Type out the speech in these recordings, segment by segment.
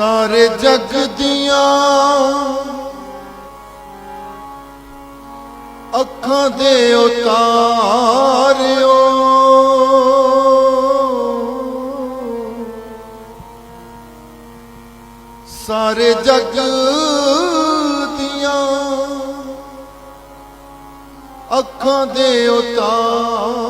ਸਾਰੇ ਜਗ ਦੀਆਂ ਅੱਖਾਂ ਦੇ ਉਤਾਰਿਓ। ਸਾਰੇ ਜਗ ਦੀਆਂ ਅੱਖਾਂ ਦੇ ਉਤਾਰਿਓ।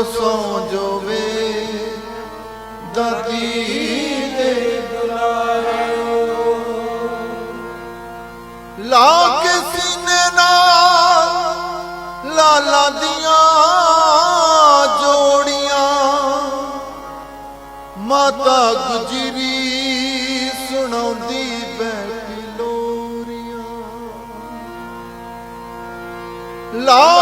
ਜੋ ਸੌ ਜੋਵੇ। ਦਾਦੀ ਦੇ ਦੁਲਾਰਿਓ ਲਾ ਕੇ ਸੀਨੇ ਨਾਲ ਲਾਲਾ ਦੀਆਂ ਜੋੜੀਆਂ। ਮਾਤਾ ਗੁਜਰੀ ਸੁਣਾਉਂਦੀ ਬੈਠੀ ਲੋਰੀਆਂ। ਲਾ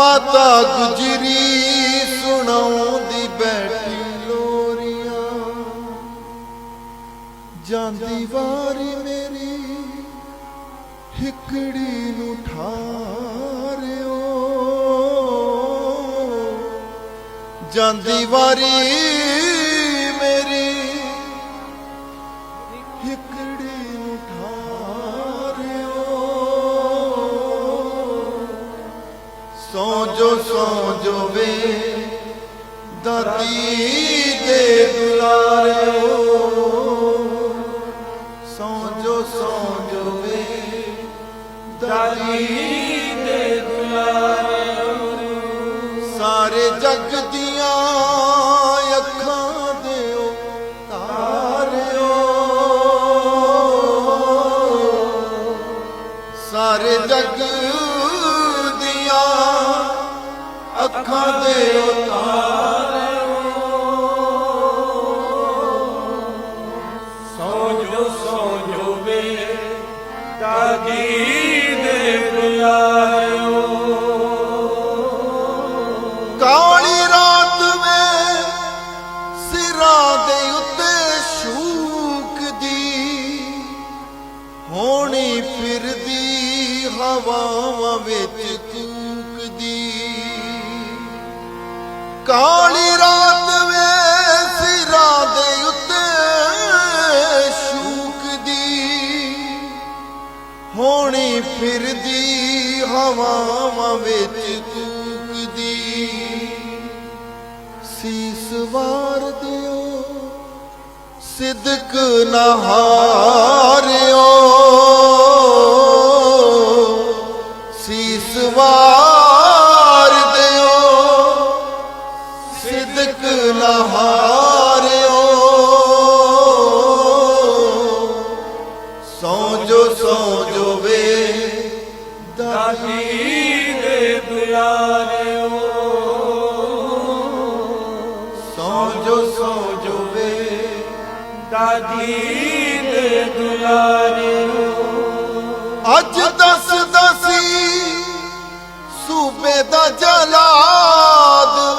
ਮਾਤਾ ਗੁਜਰੀ ਸੁਣਾਉਂਦੀ ਬੈਠੀ ਲੋਰੀਆਂ। ਜਾਂਦੀ ਵਾਰੀ ਮੇਰੀ ਹਿਕੜੀ ਨੂੰ ਠਾਰਿਓ। ਜਾਂਦੀ ਵਾਰੀ ਦਾਦੀ ਦੇ ਦੁਲਾਰਿਓ। ਸੌ ਸੌਂਜੋ ਸੌ ਜੋ ਵੇ ਦਾਦੀ ਦੇ ਦੁਲਾਰਿਓ। ਸਾਰੇ ਜਗ ਦੀਆਂ ਅੱਖਾਂ ਦੇ ਤਾਰਿਓ ਸਾਰੇ ਜਗ ਅੱਖਾਂ ਦੇ ਉਤਾਰਿਓ ਸੋ ਜੋ ਸੋ ਜੋ ਵੇ ਦਾਦੀ ਦੇ ਬੁਲਾਇਓ ਕਾਲੀ ਰਾਤ ਵੇ, ਸਿਰਾਂ ਦੇ ਉੱਤੇ ਸ਼ੂਕਦੀ, ਹੋਣੀ ਫਿਰਦੀ ਹਵਾਵਾਂ ਵਿੱਚ ਕਾਲੀ ਰਾਤ ਵੇ ਸਿਰਾਂ ਦੇ ਉੱਤੇ ਸ਼ੂਕਦੀ। ਹੋਣੀ ਫਿਰਦੀ, ਹਵਾਵਾਂ ਵਿੱਚ ਕੂਕਦੀ। ਸੀਸ ਵਾਰ ਦਿਓ, ਸਿਦਕ ਨਹਾਰਿਓ ਸੌ ਜੋ ਸੌ ਦਾਦੀ ਦਾਦੀ ਦੇ ਬੁਲਾਇਓ ਸੌ ਜੋ ਸੌ ਜੋ ਦਾਦੀ ਦੇ ਦੁਲਾਰਿਓ ਅੱਜ ਦੱਸ ਦਸੀ ਸੂਬੇ ਦਾ ਜਲਾਦ।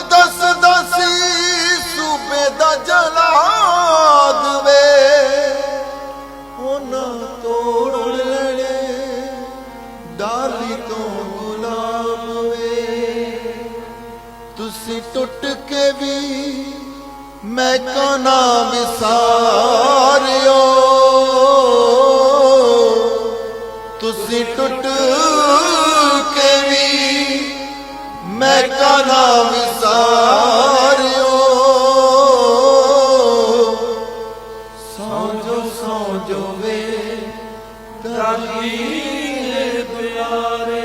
ਦਸ ਦਸੀ ਸੂਬੇ ਦਾ ਜਲਾਦ ਵੇ। ਉਹਨਾਂ ਤੋੜ ਲੈਣੇ, ਡਾਲੀ ਤੋਂ ਗੁਲਾਬ ਵੇ। ਤੁਸੀਂ ਟੁੱਟ ਕੇ ਵੀ ਮੈਂ ਕਨਾ ਵਿਸਾਰਿਓ। ਤੁਸੀਂ ਟੁੱਟ ਕੇ ਵੀ ਮੈਂ ਕਨਾ ਵਿਸਾਰਿਓ। ਸੌ ਜੋ ਸੌ ਜੋ ਵੇ, ਦਾਦੀ ਦਾਦੀ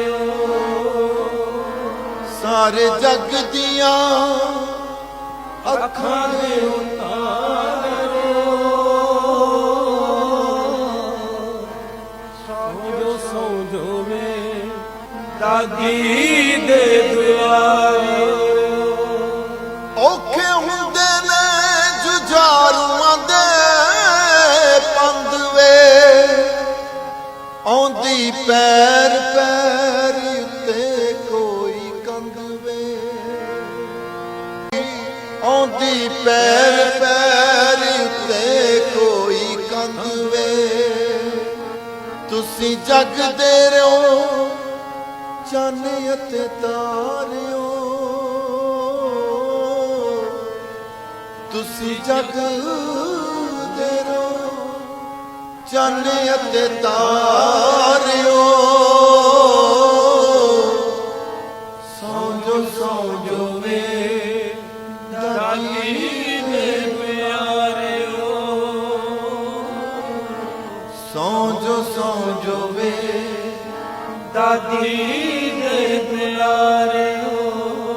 ਸਾਰੇ ਜਗ ਦੀਆਂ ਅੱਖਾਂ ਦੇ ਉਤਾਰੋ ਸੌ ਸੌ ਜੋ ਵੇ, ਦਾਦੀ ਔਖੇ ਹੁੰਦੇ ਨੇ ਜੁਝਾਰੂਆਂ ਦੇ ਪੰਦ ਵੇ ਆਉਂਦੀ ਪੈਰ ਪੈਰ ਉੱਤੇ ਕੋਈ ਕੰਦ ਵੇ ਆਉਂਦੀ ਪੈਰ ਪੈਰ ਉੱਤੇ ਕੋਈ ਕੰਦ ਵੇ ਤੁਸੀਂ ਜਗਦੇ ਰਹੋ, ਚੰਨ ਅਤੇ ਤਾਰਿਓ। ਤੁਸੀਂ ਜਗਦੇ ਰਹੋ ਚੰਨ ਅਤੇ ਤਾਰਿਓ। ਸੌਂ ਜੋ ਸੌਂ ਜੋ ਵੇ ਦਾਦੀ ਦੇ ਪਿਆਰਿਓ। ਸੌਂ ਜੋ ਸੌਂ ਜੋ ਵੇ ਦਾਦੀ